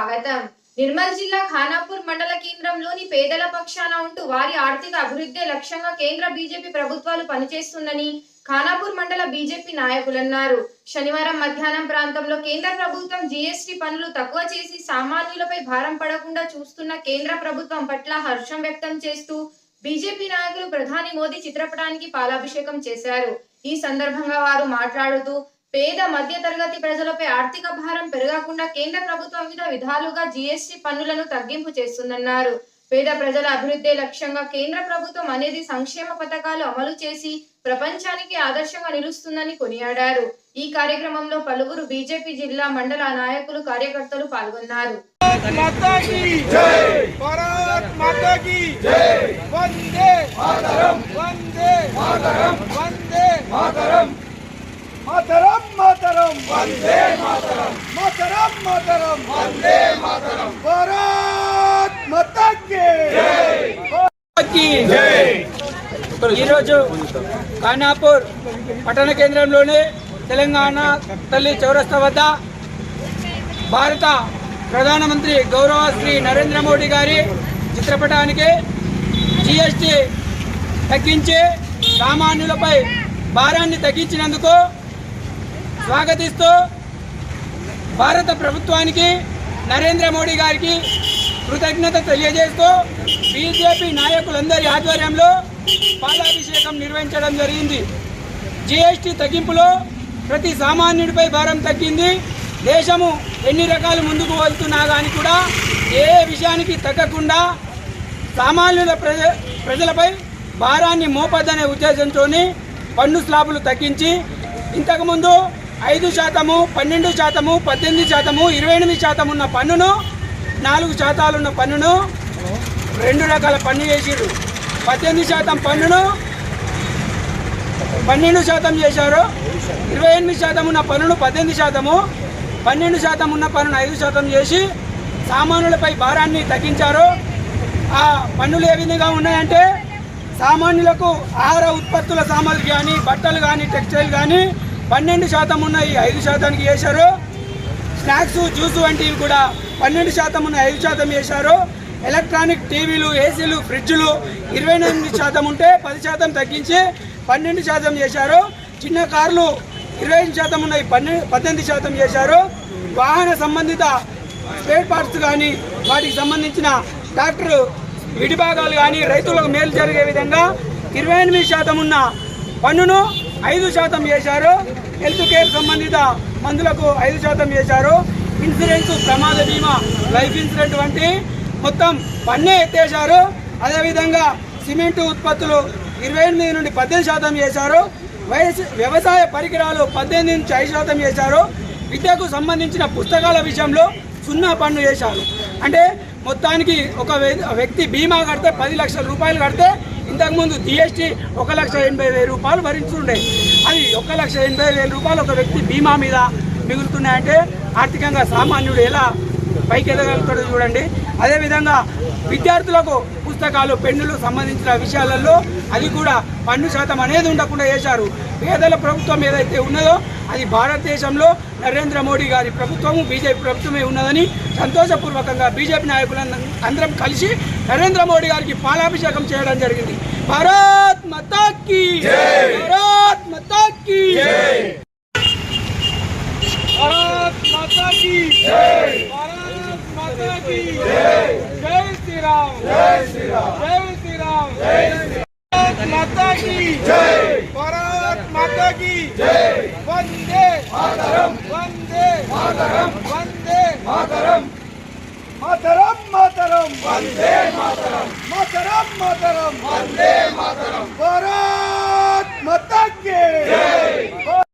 స్వాగతం. నిర్మల్ జిల్లా ఖానాపూర్ మండల కేంద్రంలోని పేదల పక్షాన ఉంటూ వారి ఆర్థిక అభివృద్ధి లక్ష్యంగా కేంద్ర బీజేపీ ప్రభుత్వాలు పనిచేస్తుందని ఖానాపూర్ మండల బీజేపీ నాయకులన్నారు శనివారం మధ్యాహ్నం ప్రాంతంలో కేంద్ర ప్రభుత్వం జీఎస్టీ పనులు తక్కువ చేసి సామాన్యులపై భారం పడకుండా చూస్తున్న కేంద్ర ప్రభుత్వం పట్ల హర్షం వ్యక్తం చేస్తూ బీజేపీ నాయకులు ప్రధాని మోదీ చిత్రపటానికి పాలాభిషేకం చేశారు. ఈ సందర్భంగా వారు మాట్లాడుతూ పేద మధ్యతరగతి ప్రజలపై ఆర్థిక భారం పెరగకుండా కేంద్ర ప్రభుత్వం వివిధ విధాలుగా జీఎస్టీ పన్నులను తగ్గింపు చేస్తుందన్నారు. పేద ప్రజల అభివృద్ధి లక్ష్యంగా కేంద్ర ప్రభుత్వం అనేది సంక్షేమ పథకాలు అమలు చేసి ప్రపంచానికి ఆదర్శంగా నిలుస్తుందని కొనియాడారు. ఈ కార్యక్రమంలో పలువురు బీజేపీ జిల్లా మండల నాయకులు కార్యకర్తలు పాల్గొన్నారు. వందే వందే వందే మాతరం. వందే మాతరం. మాతరం మాతరం. వందే మాతరం. భారత్ ఈరోజు ఖానాపూర్ పట్టణ కేంద్రంలోని తెలంగాణ తల్లి చౌరస్తా వద్ద భారత ప్రధానమంత్రి గౌరవ శ్రీ నరేంద్ర మోడీ గారి చిత్రపటానికి జిఎస్టీ తగ్గించి సామాన్యులపై భారాన్ని తగ్గించినందుకు స్వాగతిస్తూ భారత ప్రభుత్వానికి నరేంద్ర మోడీ గారికి కృతజ్ఞత తెలియజేస్తూ బీజేపీ నాయకులందరి ఆధ్వర్యంలో పాలాభిషేకం నిర్వహించడం జరిగింది. జీఎస్టీ తగ్గింపులో ప్రతి సామాన్యుడిపై భారం తగ్గింది. దేశము ఎన్ని రకాలు ముందుకు వెళ్తున్నా కానీ కూడా ఏ విషయానికి తగ్గకుండా సామాన్యుల ప్రజ ప్రజలపై భారాన్ని మోపద్దనే ఉద్దేశంతో పన్ను స్లాబులు తగ్గించి ఇంతకుముందు ఐదు శాతము పన్నెండు శాతము పద్దెనిమిది శాతము ఇరవై ఎనిమిది శాతం ఉన్న పన్నును నాలుగు శాతాలున్న పన్నును రెండు రకాల పన్ను చేసిరు పద్దెనిమిది శాతం పన్నును పన్నెండు శాతం చేశారు. ఇరవై ఎనిమిది శాతం ఉన్న పన్నును పద్దెనిమిది శాతము పన్నెండు శాతం ఉన్న పన్నును ఐదు శాతం చేసి సామాన్యులపై భారాన్ని తగ్గించారు. ఆ పన్నులు ఏ విధంగా ఉన్నాయంటే సామాన్యులకు ఆహార ఉత్పత్తుల సామాగ్రి కానీ బట్టలు కానీ టెక్స్టైల్ కానీ పన్నెండు శాతం ఉన్నాయి ఐదు శాతానికి వేశారు స్నాక్స్ జ్యూస్ వంటివి కూడా పన్నెండు శాతం ఉన్న ఐదు శాతం వేశారు ఎలక్ట్రానిక్ టీవీలు ఏసీలు ఫ్రిడ్జ్లు ఇరవై ఎనిమిది శాతం ఉంటే పది శాతం తగ్గించి పన్నెండు శాతం చేశారు. చిన్న కార్లు ఇరవై ఐదు శాతం ఉన్నాయి పన్నెండు పద్దెనిమిది శాతం చేశారు. వాహన సంబంధిత స్పేర్ పార్ట్స్ కానీ వాటికి సంబంధించిన డాక్టర్ విడిభాగాలు కానీ రైతులకు మేలు జరిగే విధంగా ఇరవై ఎనిమిది శాతం ఉన్న పన్నును ఐదు శాతం చేశారు హెల్త్ కేర్ సంబంధిత మందులకు ఐదు శాతం చేశారు ఇన్సూరెన్స్ ప్రమాద బీమా లైఫ్ ఇన్సూరెన్స్ వంటి మొత్తం పన్నే ఎత్తేశారు. అదేవిధంగా సిమెంటు ఉత్పత్తులు ఇరవై ఎనిమిది నుండి పద్దెనిమిది శాతం చేశారు వయసు వ్యవసాయ పరికరాలు పద్దెనిమిది నుంచి ఐదు శాతం చేశారు విద్యకు సంబంధించిన పుస్తకాల విషయంలో సున్నా పన్ను చేశారు అంటే మొత్తానికి ఒక వ్యక్తి బీమా కడితే పది లక్షల రూపాయలు కడితే ఇంతకుముందు జిఎస్టీ ఒక లక్ష ఎనభై వేల రూపాయలు భరించుండే అది ఒక లక్ష ఎనభై వేల రూపాయలు ఒక వ్యక్తి బీమా మీద మిగులుతున్నాయంటే ఆర్థికంగా సామాన్యుడు ఎలా పైకి ఎదగలుగుతాడో చూడండి. అదేవిధంగా విద్యార్థులకు పుస్తకాలు పెన్నులు సంబంధించిన విషయాలలో అది కూడా పన్ను శాతం అనేది ఉండకుండా చేశారు. పేదల ప్రభుత్వం ఏదైతే ఉన్నదో అది భారతదేశంలో నరేంద్ర మోడీ గారి ప్రభుత్వము బీజేపీ ప్రభుత్వమే ఉన్నదని సంతోషపూర్వకంగా బీజేపీ నాయకులందరం అందరం కలిసి నరేంద్ర మోడీ గారికి పాలాభిషేకం చేయడం జరిగింది. భారత్ మతాకి! భారత్ మతాకి! की जय भारत माता की जय वंदे मातरम वंदे मातरम वंदे मातरम मातरम मातरम वंदे मातरम मातरम मातरम वंदे मातरम भारत